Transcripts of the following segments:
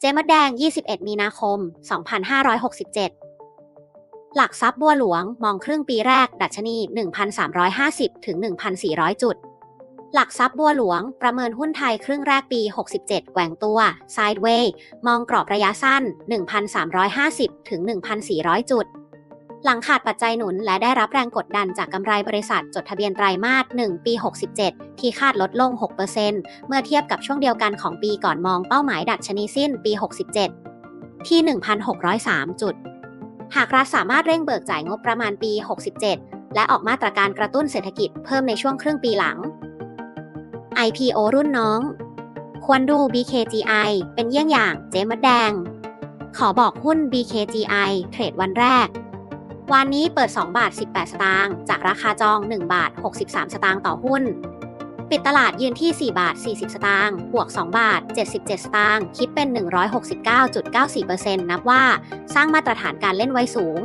เจมดแดง 21 มีนาคม 2567 หลักทรัพย์บัวหลวงมองครึ่งปีแรก ดัชนี 1,350 ถึง 1,400 จุด หลักทรัพย์บัวหลวงประเมินหุ้นไทยครึ่งแรกปี 67แกว่งตัวไซด์เวย์มองกรอบระยะสั้น 1,350 ถึง 1,400 จุด หลังขาดปัจจัยหนุนและได้รับแรงกดดันจากกำไรบริษัทจดทะเบียนไตรมาส 1 ปี 67 ที่คาดลดลง 6%เมื่อเทียบกับช่วงเดียวกันของปีก่อนมองเป้าหมายดัชนีสิ้นปี 67 ที่ 1,603 จุด หากรัฐสามารถเร่งเบิกจ่ายงบประมาณปี 67 และออกมาตรการกระตุ้นเศรษฐกิจเพิ่มในช่วงครึ่งปีหลัง IPO รุ่นน้อง ควรดู BKGI เป็นเยี่ยงอย่างเจ๊มดแดง ขอบอกหุ้น BKGI เทรดวันแรก วันนี้เปิด 2 บาท 18 สตางค์ จากราคาจอง 1 บาท 63 สตางค์ต่อหุ้น ปิดตลาดยืนที่ 4 บาท 40 สตางค์ บวก 2 บาท 77 สตางค์ คิดเป็น 169.94%นับว่าสร้างมาตรฐานการเล่นไว้สูง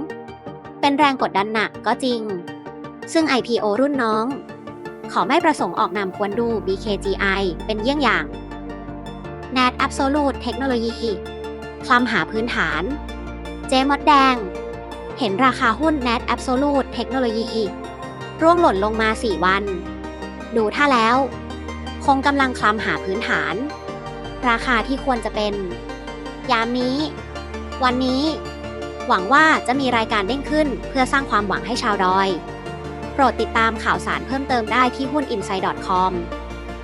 เป็นแรงกดดันหนักก็จริง ซึ่ง IPO รุ่นน้อง ขอไม่ประสงค์ออกนามควรดู BKGI เป็นเยี่ยงอย่าง NAT Absolute Technology คลำหาพื้นฐาน เจมดแดง เห็นราคาหุ้น NAT Absolute Technology ร่วงหล่นลงมา 4 วัน ดูท่าแล้ว คงกำลังคลำหาพื้นฐาน ราคาที่ควรจะเป็น ยามนี้ วันนี้ หวังว่าจะมีรายการเด้งขึ้นเพื่อสร้างความหวังให้ชาวดอย โปรดติดตามข่าวสารเพิ่มเติมได้ที่หุ้น inside.com